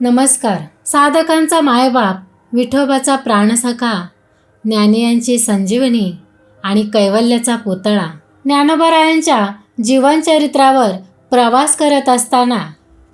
नमस्कार. साधकांचा मायबाप विठोबाचा प्राणसखा ज्ञानियांची संजीवनी आणि कैवल्याचा पुतळा. ज्ञानोबरायांच्या जीवनचरित्रावर प्रवास करत असताना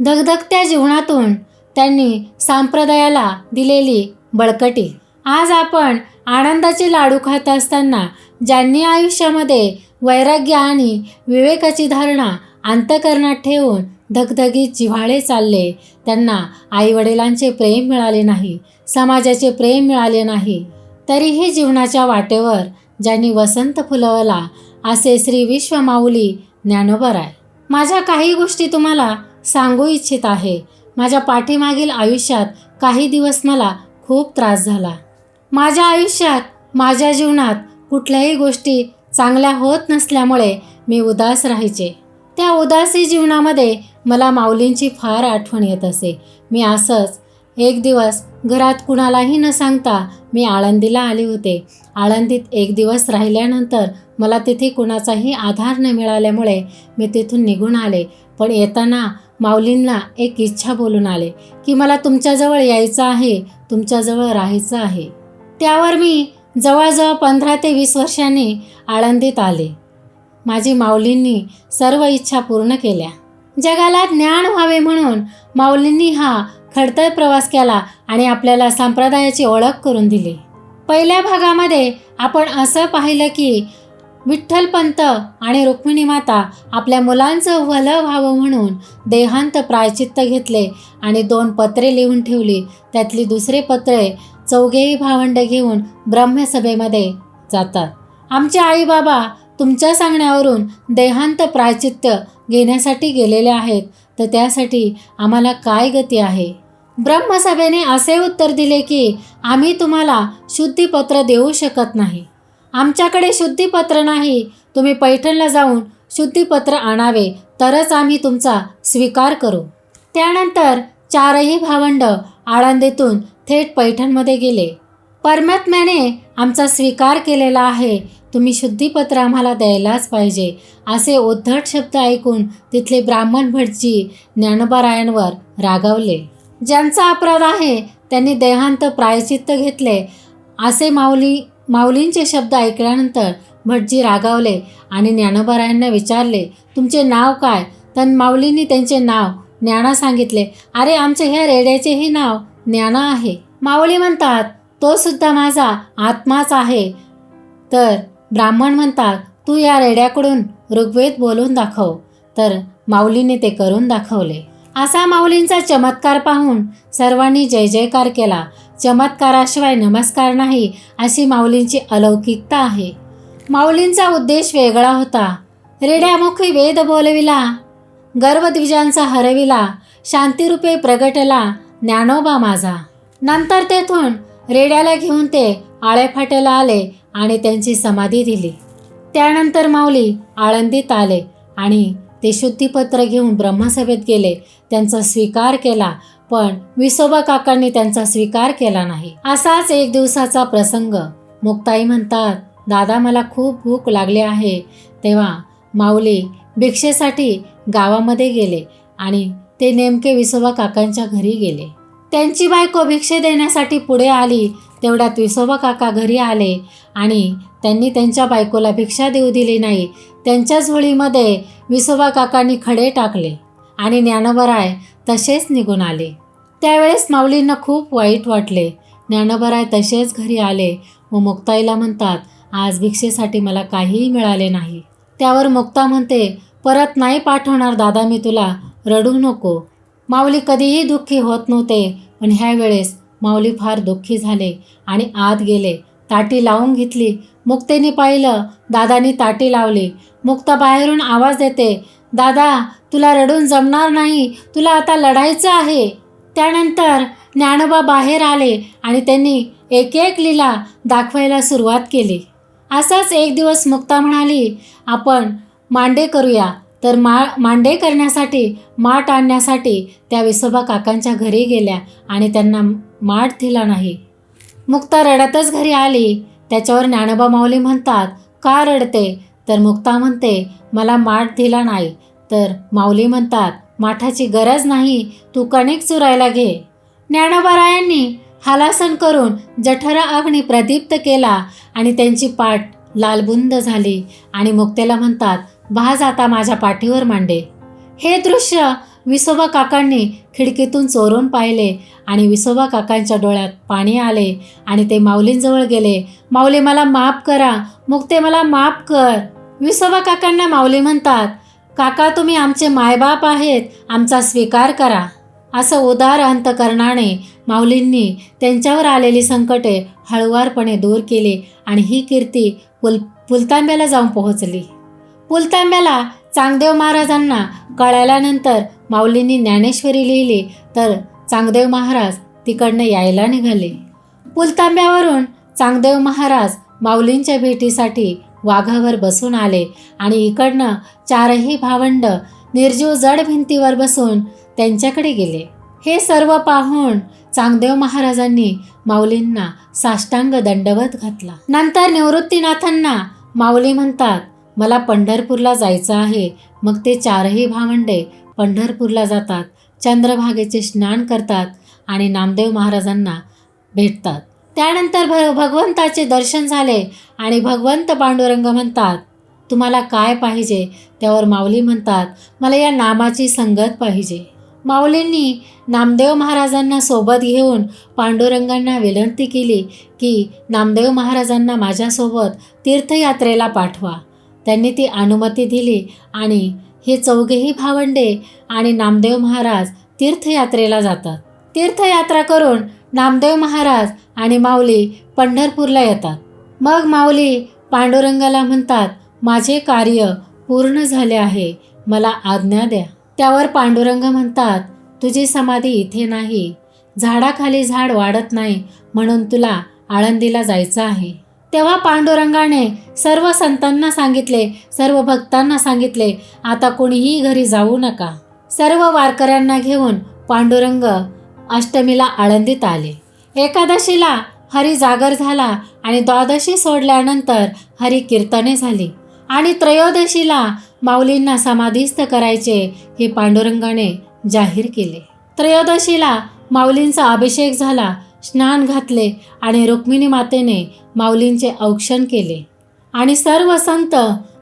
धगधगत्या जीवनातून त्यांनी सांप्रदायाला दिलेली बळकटी. आज आपण आनंदाचे लाडू खात असताना ज्यांनी आयुष्यामध्ये वैराग्य आणि विवेकाची धारणा अंतकरणात ठेवून धगधगीत जिव्हाळे चालले. त्यांना आईवडिलांचे प्रेम मिळाले नाही समाजाचे प्रेम मिळाले नाही. तरीही जीवनाच्या वाटेवर ज्यांनी वसंत फुलवला असे श्री विश्वमाऊली ज्ञानोबराय माझ्या काही गोष्टी तुम्हाला सांगू इच्छित आहे. माझ्या पाठीमागील आयुष्यात काही दिवस मला खूप त्रास झाला. माझ्या आयुष्यात माझ्या जीवनात कुठल्याही गोष्टी चांगल्या होत नसल्यामुळे मी उदास राहायचे. त्या उदासी जीवनामध्ये मला माऊलींची फार आठवण येत असे. मी असंच एक दिवस घरात कुणालाही न सांगता मी आळंदीला आले होते. आळंदीत एक दिवस राहिल्यानंतर मला तिथे कुणाचाही आधार न मिळाल्यामुळे मी तिथून निघून आले. पण येताना माऊलींना एक इच्छा बोलून आले की मला तुमच्याजवळ यायचं आहे तुमच्याजवळ राहायचं आहे. त्यावर मी जवळजवळ पंधरा ते वीस वर्षांनी आळंदीत आले. माझी माऊलींनी सर्व इच्छा पूर्ण केल्या. जगाला ज्ञान व्हावे म्हणून माऊलींनी हा खडतर प्रवास केला आणि आपल्याला संप्रदायाची ओळख करून दिली. पहिल्या भागामध्ये आपण असं पाहिलं की विठ्ठलपंत आणि रुक्मिणी माता आपल्या मुलांचं भलं व्हावं म्हणून देहांत प्रायचित्त घेतले आणि दोन पत्रे लिहून ठेवली. त्यातली दुसरे पत्रे चौघेही भावंड घेऊन ब्रह्मसभेमध्ये जातात. आमचे आई बाबा तुमच्या सांगण्यावरून देहांत प्राचित्य घेण्यासाठी गेलेले आहेत तर त्यासाठी आम्हाला काय गती आहे? ब्रह्मसभेने असे उत्तर दिले की आम्ही तुम्हाला शुद्धीपत्र देऊ शकत नाही. आमच्याकडे शुद्धीपत्र नाही. तुम्ही पैठणला जाऊन शुद्धीपत्र आणावे तरच आम्ही तुमचा स्वीकार करू. त्यानंतर चारही भावंड आळंदीतून थेट पैठणमध्ये गेले. परमात्म्याने आमचा स्वीकार केलेला आहे. तुम्ही शुद्धीपत्र आम्हाला द्यायलाच पाहिजे. असे उद्धट शब्द ऐकून तिथले ब्राह्मण भटजी ज्ञानबारायणवर रागावले. ज्यांचा अपराध आहे त्यांनी देहांत प्रायचित्त घेतले. असे माऊली माऊलींचे शब्द ऐकल्यानंतर भटजी रागावले आणि ज्ञानोबारायांना विचारले तुमचे नाव काय? तर माऊलींनी त्यांचे नाव ज्ञाना सांगितले. अरे आमचे ह्या रेड्याचेही नाव ज्ञाना आहे. माऊली म्हणतात तो सुद्धा माझा आत्माच आहे. तर ब्राह्मण म्हणतात तू या रेड्याकडून ऋग्वेद बोलून दाखव. तर माऊलीने ते करून दाखवले. असा माऊलींचा चमत्कार पाहून सर्वांनी जय जयकार केला. चमत्काराशिवाय नमस्कार नाही अशी माऊलींची अलौकिकता आहे. माऊलींचा उद्देश वेगळा होता. रेड्यामुखी वेद बोलविला गर्भद्विजांचा हरविला शांतिरूपे प्रगटला ज्ञानोबा माझा. नंतर तेथून रेड्याला घेऊन ते आळेफाट्याला आले आणि त्यांची समाधी दिली. त्यानंतर माऊली आळंदीत आले आणि ते शुद्धीपत्र घेऊन ब्रह्मसभेत गेले. त्यांचा स्वीकार केला पण विसोबा काकांनी त्यांचा स्वीकार केला नाही. असाच एक दिवसाचा प्रसंग. मुक्ताई म्हणतात दादा मला खूप भूक लागली आहे. तेव्हा माऊली भिक्षेसाठी गावामध्ये गेले आणि ते नेमके विसोबा काकांच्या घरी गेले. त्यांची बायको भिक्षे देण्यासाठी पुढे आली तेवढ्यात विसोबा काका घरी आले आणि त्यांनी त्यांच्या बायकोला भिक्षा देऊ दिली नाही. त्यांच्या झोळीमध्ये विसोबा काकांनी खडे टाकले आणि ज्ञानोबराय तसेच निघून आले. त्यावेळेस माऊलींना खूप वाईट वाटले. ज्ञानोबराय तसेच घरी आले. व मुक्ताईला म्हणतात आज भिक्षेसाठी मला काहीही मिळाले नाही. त्यावर मुक्ता म्हणते परत नाही पाठवणार दादा मी तुला रडू नको. माऊली कधीही दुःखी होत नव्हते पण ह्या वेळेस माऊली फार दुःखी झाले आणि आत गेले. ताटी लावून घेतली. मुक्तेने पाहिलं दादानी ताटी लावली. मुक्ता बाहेरून आवाज देते दादा तुला रडून जमणार नाही. तुला आता लढायचं आहे. त्यानंतर ज्ञानोबा बाहेर आले आणि त्यांनी एक एक लीला दाखवायला सुरुवात केली. असाच एक दिवस मुक्ता म्हणाली आपण मांडे करूया. तर मा मांडे करण्यासाठी माठ आणण्यासाठी त्या विसोबा काकांच्या घरी गेल्या आणि त्यांना माठ दिला नाही. मुक्ता रडतच घरी आली. त्याच्यावर ज्ञानोबा माऊली म्हणतात का रडते? तर मुक्ता म्हणते मला माठ दिला नाही. तर माऊली म्हणतात माठाची गरज नाही तू कणिक चुरायला घे. ज्ञानोबारायांनी हालासन करून जठरा अग्नी प्रदीप्त केला आणि त्यांची पाठ लालबुंद झाली आणि मुक्तेला म्हणतात भाज आता माझ्या पाठीवर मांडे. हे दृश्य विसोबा काकांनी खिडकीतून चोरून पाहिले आणि विसोबा काकांच्या डोळ्यात पाणी आले आणि ते माऊलींजवळ गेले. माऊली मला माफ करा. मुक्ते मला माफ कर. विसोबा काकांना माऊली म्हणतात काका तुम्ही आमचे मायबाप आहेत. आमचा स्वीकार करा. असं उदार अंतकरणाने माऊलींनी त्यांच्यावर आलेली संकटे हळुवारपणे दूर केली आणि ही कीर्ती पुल पुलतांब्याला जाऊन पोहोचली. पुलतांब्याला चांगदेव महाराजांना कळाल्यानंतर माऊलींनी ज्ञानेश्वरी लिहिली तर चांगदेव महाराज तिकडनं यायला निघाले. पुलतांब्यावरून चांगदेव महाराज माऊलींच्या भेटीसाठी वाघावर बसून आले आणि इकडनं चारही भावंड निर्जीव जड भिंतीवर बसून त्यांच्याकडे गेले. हे सर्व पाहून चांगदेव महाराजांनी माऊलींना साष्टांग दंडवत घातला. नंतर निवृत्तीनाथांना माऊली म्हणतात मला पंढरपूरला जायचं आहे. मग ते चारही भावंडे पंढरपूरला जातात. चंद्रभागेचे स्नान करतात आणि नामदेव महाराजांना भेटतात. त्यानंतर भ भगवंताचे दर्शन झाले आणि भगवंत पांडुरंग म्हणतात तुम्हाला काय पाहिजे? त्यावर माऊली म्हणतात मला या नामाची संगत पाहिजे. माऊलींनी नामदेव महाराजांना सोबत घेऊन पांडुरंगांना विनंती केली की नामदेव महाराजांना माझ्यासोबत तीर्थयात्रेला पाठवा. त्यांनी ती अनुमती दिली आणि हे चौघेही भावंडे आणि नामदेव महाराज तीर्थयात्रेला जातात. तीर्थयात्रा करून नामदेव महाराज आणि माऊली पंढरपूरला येतात. मग माऊली पांडुरंगाला म्हणतात माझे कार्य पूर्ण झाले आहे मला आज्ञा द्या. त्यावर पांडुरंग म्हणतात तुझी समाधी इथे नाही. झाडाखाली झाड वाढत नाही म्हणून तुला आळंदीला जायचं आहे. तेव्हा पांडुरंगाने सर्व संतांना सांगितले सर्व भक्तांना सांगितले आता कोणीही घरी जाऊ नका. सर्व वारकऱ्यांना घेऊन पांडुरंग अष्टमीला आळंदीत आले. एकादशीला हरी जागर झाला आणि द्वादशी सोडल्यानंतर हरी कीर्तने झाली. आणि त्रयोदशीला माऊलींना समाधीस्थ करायचे हे पांडुरंगाने जाहीर केले. त्रयोदशीला माऊलींचा अभिषेक झाला स्नान घातले आणि रुक्मिणी मातेने माऊलींचे औक्षण केले. आणि सर्व संत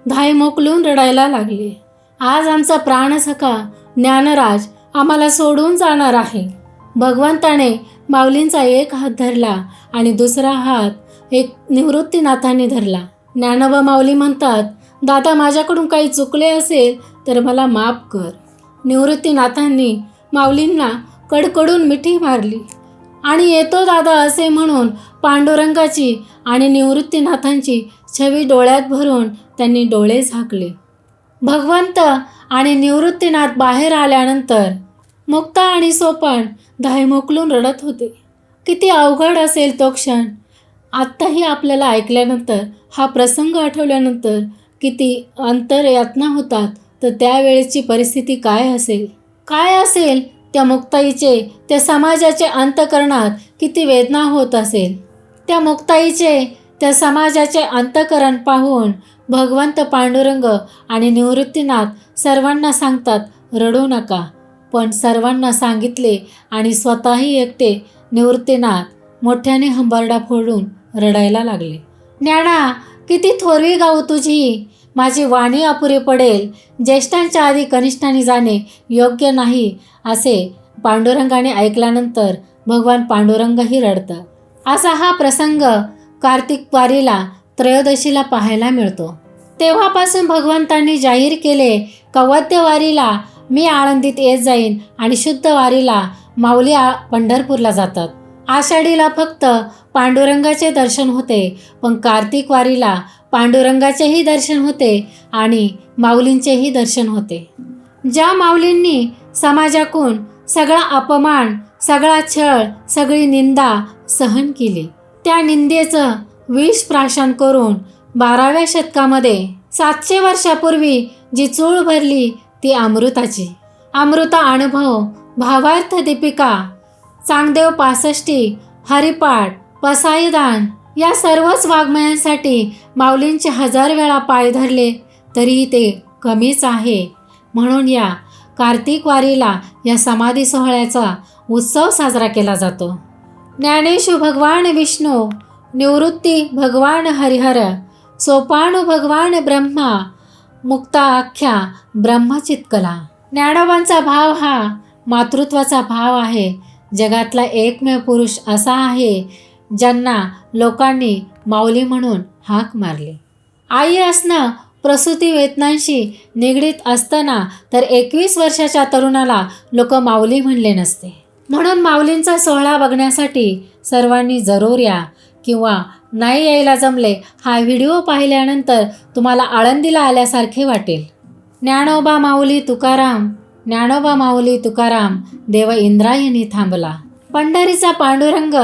धाय मोकलून रडायला लागले. आज आमचा प्राणसखा ज्ञानराज आम्हाला सोडून जाणार आहे. भगवंताने माऊलींचा एक हात धरला आणि दुसरा हात एक निवृत्तीनाथाने धरला. ज्ञानोबा माऊली म्हणतात दादा माझ्याकडून काही चुकले असेल तर मला माफ कर. निवृत्तीनाथांनी माऊलींना कडकडून मिठी मारली. आणि येतो दादा असे म्हणून पांडुरंगाची आणि निवृत्तीनाथांची छवी डोळ्यात भरून त्यांनी डोळे झाकले. भगवंत आणि निवृत्तीनाथ बाहेर आल्यानंतर मुक्ता आणि सोपण धायमोकलून रडत होते. किती अवघड असेल तो क्षण. आत्ताही आपल्याला ऐकल्यानंतर हा प्रसंग आठवल्यानंतर किती अंतरयातना होतात तर त्यावेळेची परिस्थिती काय असेल? काय असेल? त्या मुक्ताईचे त्या समाजाचे अंतकरणात किती वेदना होत असेल. त्या मुक्ताईचे त्या समाजाचे अंतकरण पाहून भगवंत पांडुरंग आणि निवृत्तीनाथ सर्वांना सांगतात रडू नका. पण सर्वांना सांगितले आणि स्वतःही एकटे निवृत्तीनाथ मोठ्याने हंबरडा फोडून रडायला लागले. ज्ञाना किती थोरवी गाऊ तुझी. माझी वाणी अपुरी पडेल ज्येष्ठांच्या आधी कनिष्ठांनी जाणे योग्य नाही असे पांडुरंगाने ऐकल्यानंतर भगवान पांडुरंगही रडतं. असा हा प्रसंग कार्तिक वारीला त्रयोदशीला पाहायला मिळतो. तेव्हापासून भगवंतांनी जाहीर केले कवद्य वारीला मी आळंदीत येत जाईन आणि शुद्ध वारीला माऊली आ पंढरपूरला जातात. आषाढीला फक्त पांडुरंगाचे दर्शन होते पण कार्तिक वारीला पांडुरंगाचेही दर्शन होते आणि माऊलींचेही दर्शन होते. ज्या माऊलींनी समाजाकून सगळा अपमान सगळा छळ सगळी निंदा सहन केली त्या निंदेचं विष प्राशन करून बाराव्या शतकामध्ये सातशे वर्षापूर्वी जी चूळ भरली ती अमृताची. अमृता अनुभव भावार्थ दीपिका चांगदेव पासष्टी हरिपाठ पसाईदान या सर्वच वाङ्मयांसाठी माऊलींचे हजार वेळा पाय धरले तरीही ते कमीच आहे. म्हणून या कार्तिक वारीला या समाधी सोहळ्याचा उत्सव साजरा केला जातो. ज्ञानेशु भगवान विष्णू निवृत्ती भगवान हरिहर सोपाणू भगवान ब्रह्मा मुक्ता आख्या ब्रह्मचितकला. ज्ञानोबांचा भाव हा मातृत्वाचा भाव आहे. जगातला एकमेव पुरुष असा आहे ज्यांना लोकांनी माऊली म्हणून हाक मारली. आई असणं प्रसूती वेतनांशी निगडीत असताना तर एकवीस वर्षाच्या तरुणाला लोक माऊली म्हणले नसते. म्हणून माऊलींचा सोहळा बघण्यासाठी सर्वांनी जरूर या किंवा नाही यायला जमले हा व्हिडिओ पाहिल्यानंतर तुम्हाला आळंदीला आल्यासारखे वाटेल. ज्ञानोबा माऊली तुकाराम ज्ञानोबा माऊली तुकाराम देव इंद्रायणी थांबला. पंढरीचा पांडुरंग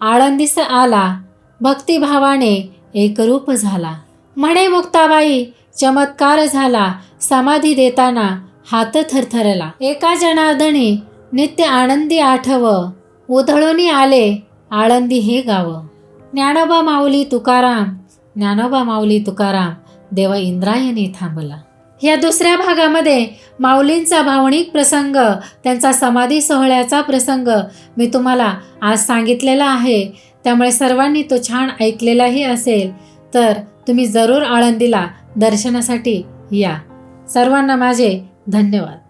आळंदीस आला. भक्तिभावाने एकरूप झाला. म्हणे मुक्ताबाई चमत्कार झाला. समाधी देताना हात थरथरला. एका जनार्दनी नित्य आनंदी आठव उधळूनी आले आळंदी हे गाव. ज्ञानोबा माऊली तुकाराम ज्ञानोबा माऊली तुकाराम देव इंद्रायणी थांबला. या दुसऱ्या भागामध्ये माऊलींचा भावनिक प्रसंग त्यांचा समाधी सोहळ्याचा प्रसंग मी तुम्हाला आज सांगितलेला आहे. त्यामुळे सर्वांनी तो छान ऐकलेलाही असेल तर तुम्ही जरूर आळंदीला दर्शनासाठी या. सर्वांना माझे धन्यवाद.